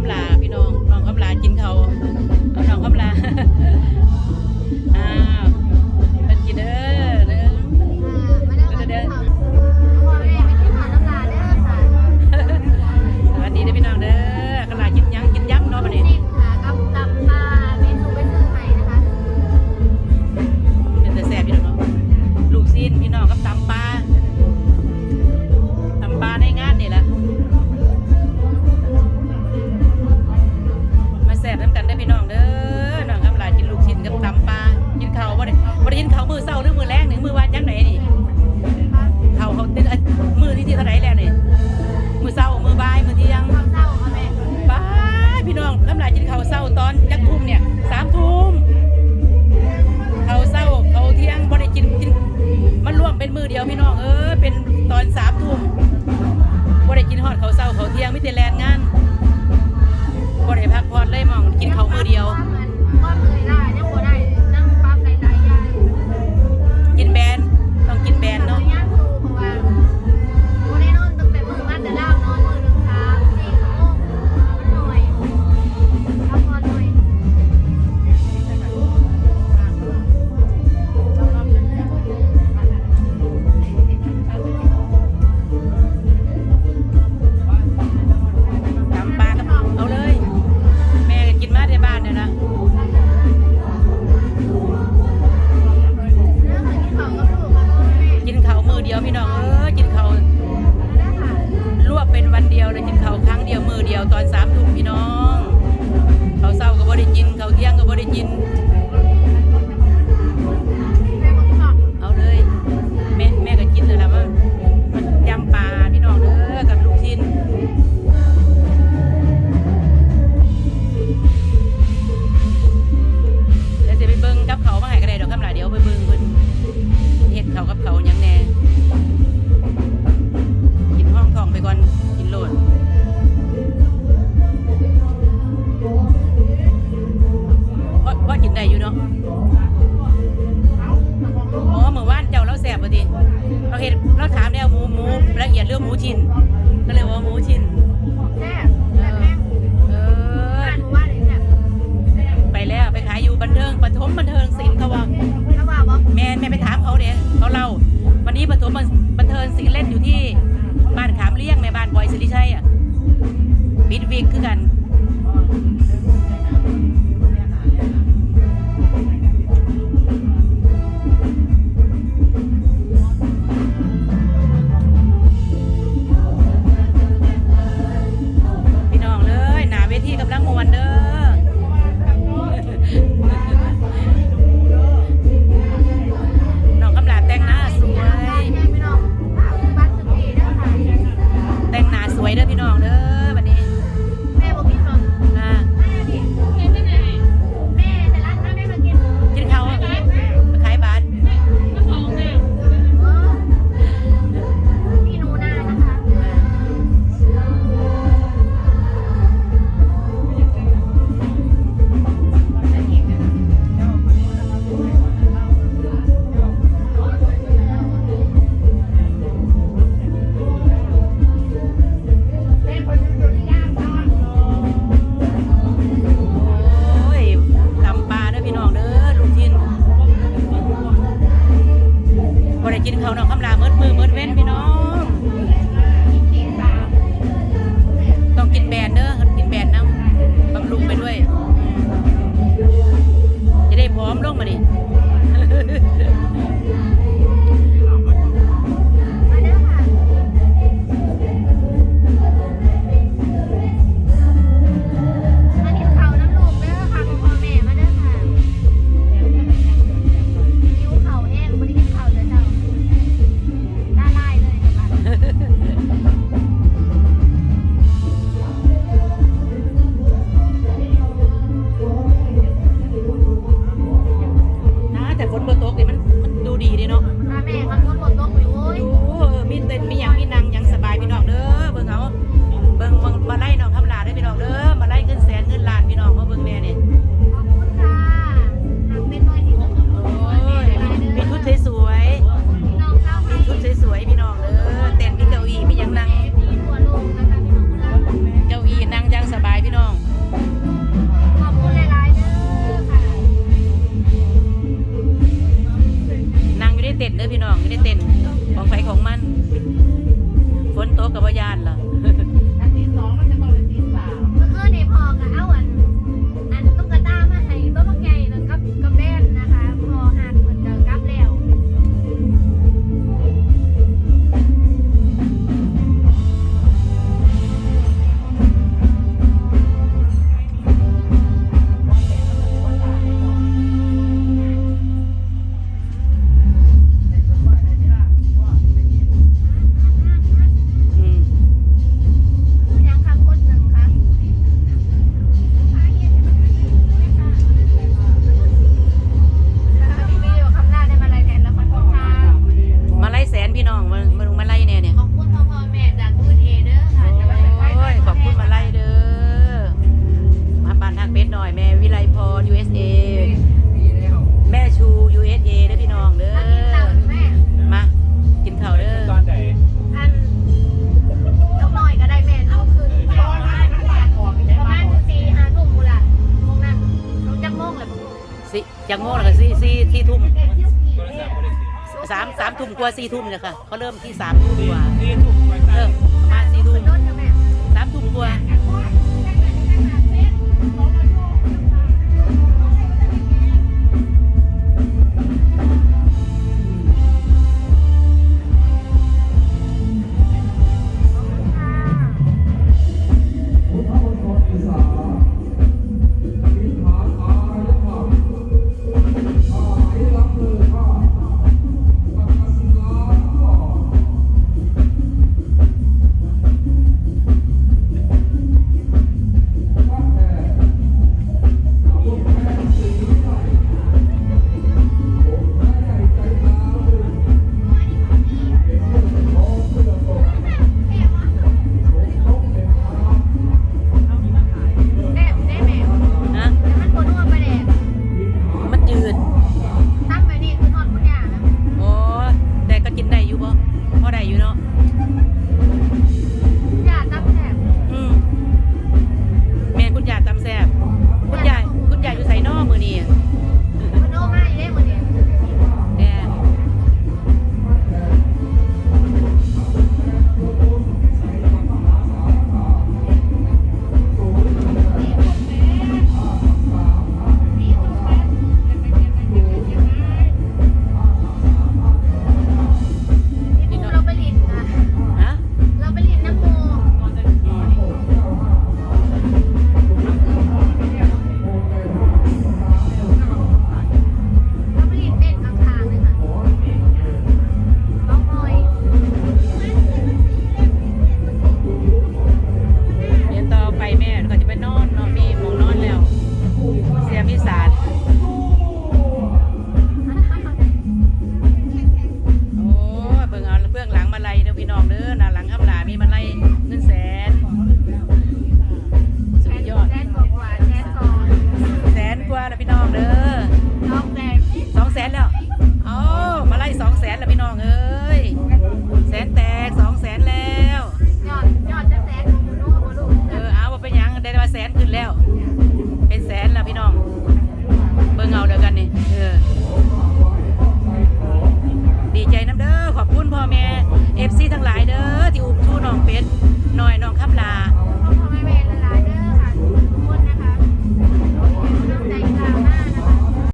คำลาพี่น้องน้องคำลากินเขาเอาน้องคำลา อนยักทุ่มเนี่ยสามทุ่มเขาเศร้าเขาเที่ยงบริจินกินมันร่วมเป็นมือเดียวพี่น้องเออเป็นตอนสามทุ่มบริจินหอดเขาเศร้าเขาเที่ยงไม่เตแลนงานบริพักพอดเลยมองกินเขามือเดียว ยวพี่น้องเออกินเขาลวกเป็นวันเดียวเลยกินเขาครั้งเดียวมือเดียวตอนสามทุ่มพี่น้องเขาเศร้าก็บ่ได้กินเขาเที่ยงก็บ่ได้กิน ซื้อเล่นอยู่ที่บ้านขามเลี้ยงแม่บ้านบอยสิริชัยอะปิดวิกคือกัน จากโมง้วก็สี่สี่ที่ทุ่มสามสามทุ่มกว่าสี่ทุ่มเนี่ยค่ะเขาเริ่มที่สามทุ่มกว่าเริ่มประมาณสี่ทุ่มสามทุ่มกว่า